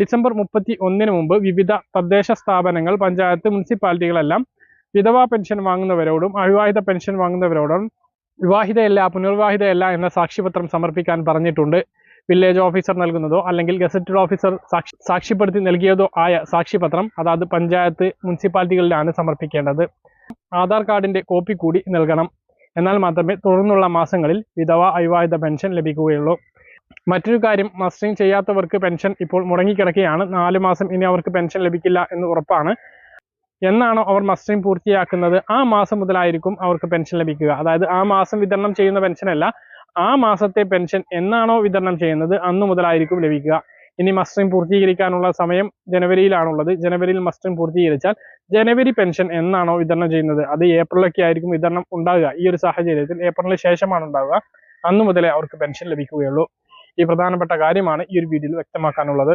December മുപ്പത്തി ഒന്നിന് മുമ്പ് വിവിധ തദ്ദേശ സ്ഥാപനങ്ങൾ പഞ്ചായത്ത് മുനിസിപ്പാലിറ്റികളെല്ലാം വിധവാ പെൻഷൻ വാങ്ങുന്നവരോടും അവിവാഹിത പെൻഷൻ വാങ്ങുന്നവരോടും വിവാഹിതയല്ല പുനർവിവാഹിതയല്ല എന്ന സാക്ഷിപത്രം സമർപ്പിക്കാൻ പറഞ്ഞിട്ടുണ്ട്. വില്ലേജ് ഓഫീസർ നൽകുന്നതോ അല്ലെങ്കിൽ ഗസറ്റഡ് ഓഫീസർ സാക്ഷി സാക്ഷ്യപ്പെടുത്തി നൽകിയതോ ആയ സാക്ഷിപത്രം അതായത് പഞ്ചായത്ത് മുനിസിപ്പാലിറ്റികളിലാണ് സമർപ്പിക്കേണ്ടത്. ആധാർ കാർഡിന്റെ കോപ്പി കൂടി നൽകണം. എന്നാൽ മാത്രമേ തുടർന്നുള്ള മാസങ്ങളിൽ വിധവ അവിവാഹിത പെൻഷൻ ലഭിക്കുകയുള്ളൂ. മറ്റൊരു കാര്യം മസ്റ്ററിംഗ് ചെയ്യാത്തവർക്ക് പെൻഷൻ ഇപ്പോൾ മുടങ്ങിക്കിടക്കുകയാണ്. നാല് മാസം ഇനി അവർക്ക് പെൻഷൻ ലഭിക്കില്ല എന്ന് ഉറപ്പാണ്. എന്നാണോ അവർ മസ്റ്ററിംഗ് പൂർത്തിയാക്കുന്നത്? ആ മാസം മുതലായിരിക്കും അവർക്ക് പെൻഷൻ ലഭിക്കുക. അതായത് ആ മാസം വിതരണം ചെയ്യുന്ന പെൻഷനല്ല ആ മാസത്തെ പെൻഷൻ എന്നാണോ വിതരണം ചെയ്യുന്നത് അന്ന് മുതലായിരിക്കും ലഭിക്കുക. ഇനി മസ്റ്ററിംഗ് പൂർത്തീകരിക്കാനുള്ള സമയം ജനുവരിയിലാണുള്ളത്. ജനുവരിയിൽ മസ്റ്ററിംഗ് പൂർത്തീകരിച്ചാൽ ജനുവരി പെൻഷൻ എന്നാണോ വിതരണം ചെയ്യുന്നത്? അത് ഏപ്രിലൊക്കെ ആയിരിക്കും വിതരണം ഉണ്ടാകുക ഈ ഒരു സാഹചര്യത്തിൽ ഏപ്രിലിന് ശേഷമാണ് ഉണ്ടാവുക. അന്നു മുതലേ അവർക്ക് പെൻഷൻ ലഭിക്കുകയുള്ളൂ. ഈ പ്രധാനപ്പെട്ട കാര്യമാണ് ഈ ഒരു വീഡിയോയിൽ വ്യക്തമാക്കാനുള്ളത്.